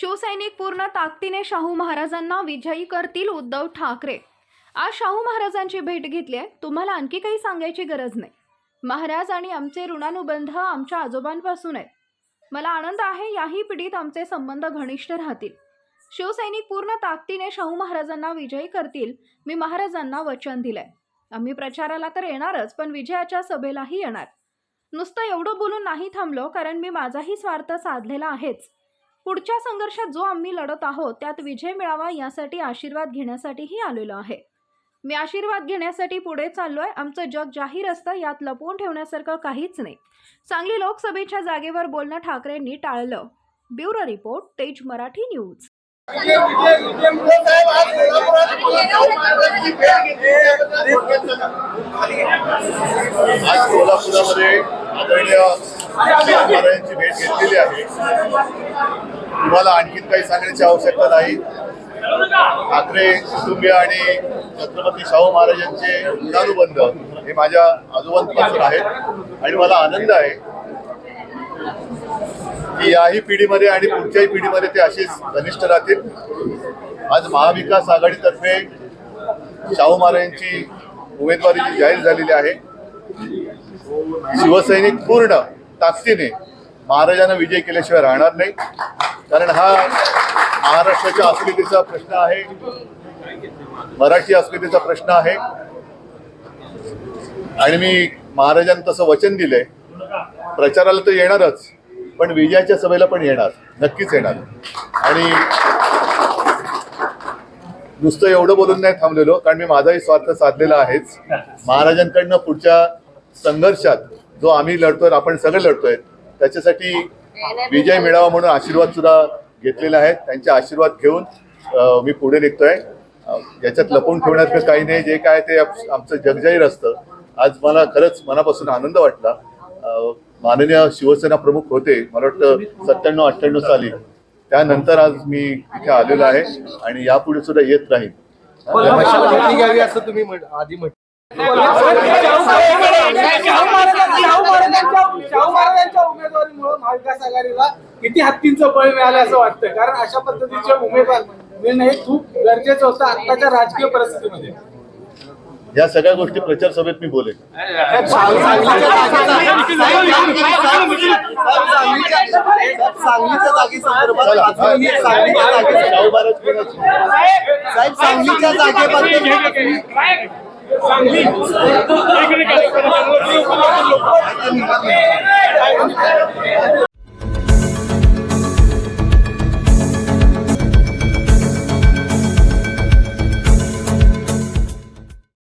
शिवसैनिक पूर्ण ताकदीने शाहू महाराजांना विजयी करतील उद्धव ठाकरे. आज शाहू महाराजांची भेट घेतली आहे. तुम्हाला आणखी काही सांगायची गरज नाही. महाराज आणि आमचे ऋणानुबंध आमच्या आजोबांपासून आहेत. मला आनंद आहे याही पिढीत आमचे संबंध घनिष्ठ राहतील. शिवसैनिक पूर्ण ताकदीने शाहू महाराजांना विजयी करतील मी महाराजांना वचन दिलंय. आम्ही प्रचाराला तर येणारच पण विजयाच्या सभेलाही येणार. नुसतं एवढं बोलून नाही थांबलो कारण मी माझाही स्वार्थ साधलेला आहेच. पुढच्या संघर्षात जो आम्ही लढत आहोत त्यात विजय मिळावा यासाठी आशीर्वाद घेण्यासाठीही आलेलो आहे. मी आशीर्वाद घेण्यासाठी पुढे चाललोय. आमचं जग जाहीर असतं यात लपवून ठेवण्यासारखं काहीच नाही. सांगली लोकसभेच्या जागेवर बोलणं ठाकरेंनी टाळलं. ब्युरो रिपोर्ट तेज मराठी न्यूज. आज कोल्हापुरामध्ये आदरणीय महाराजांची भेट घेतलेली आहे. तुम्हाला आणखीन काही सांगण्याची आवश्यकता नाही. ठाकरे कुटुंबीय आणि छत्रपती शाहू महाराजांचे ऋणानुबंध हे माझ्या आजोबांपासून आहेत आणि मला आनंद आहे की याही पिढीमध्ये आणि पुढच्याही पिढीमध्ये ते असेच घनिष्ठ राहतील. आज महाविकास आघाडीतर्फे शाहू महाराजांची उमेदवारी जाहीर झालेली आहे. शिवसैनिक पूर्ण ताकदीने महाराजांना विजय केल्याशिवाय राहणार नाही. कारण हा महाराष्ट्राच्या अस्मितेचा प्रश्न आहे. मराठी अस्मितेचा प्रश्न आहे. आणि मी महाराजांना तसं वचन दिलंय. प्रचाराला तर येणारच पण विजयाच्या सभेला पण येणार. नक्कीच येणार. आणि नुसतं एवढं बोलून नाही थांबलेलो कारण मी माझाही स्वार्थ साधलेला आहेच. महाराजांकडनं पुढच्या संघर्षात जो आम्ही लढतोय आपण सगळे लढतोय त्याच्यासाठी विजय मिळावा म्हणून आशीर्वाद सुद्धा घेतलेला आहे. त्यांचे आशीर्वाद घेऊन मी पुढे निघतोय. याच्यात लपवून ठेवण्याचं काही नाही. जे काय ते आम- आमचं जगजाहीर असतं. आज मला खरंच मनापासून आनंद वाटला. माननीय शिवसेना प्रमुख होते. मला वाटतं सत्त्याण्णव अठ्ठ्याण्णव साली. त्यानंतर आज मी इथे आलेलो आहे आणि यापुढे सुद्धा येत राहील माहिती घ्यावी असं तुम्ही आधी म्हटलं शाहू महाराजांच्या उमेदवारीमुळे महाविकास आघाडीला किती हत्तींचं बळ मिळालं असं वाटतं कारण अशा पद्धतीचे उमेदवार मिळणं हे खूप गरजेचं होतं आत्ताच्या राजकीय परिस्थितीमध्ये या सगळ्या गोष्टी प्रचार सभेत मी बोलेन सांगलीच्या जागी संदर्भात चला, अजून एक सांगलीच्या शाहू जागेबद्दल महाराज कोणाचे? साहेब सांगलीच्या जागेबद्दल सांगली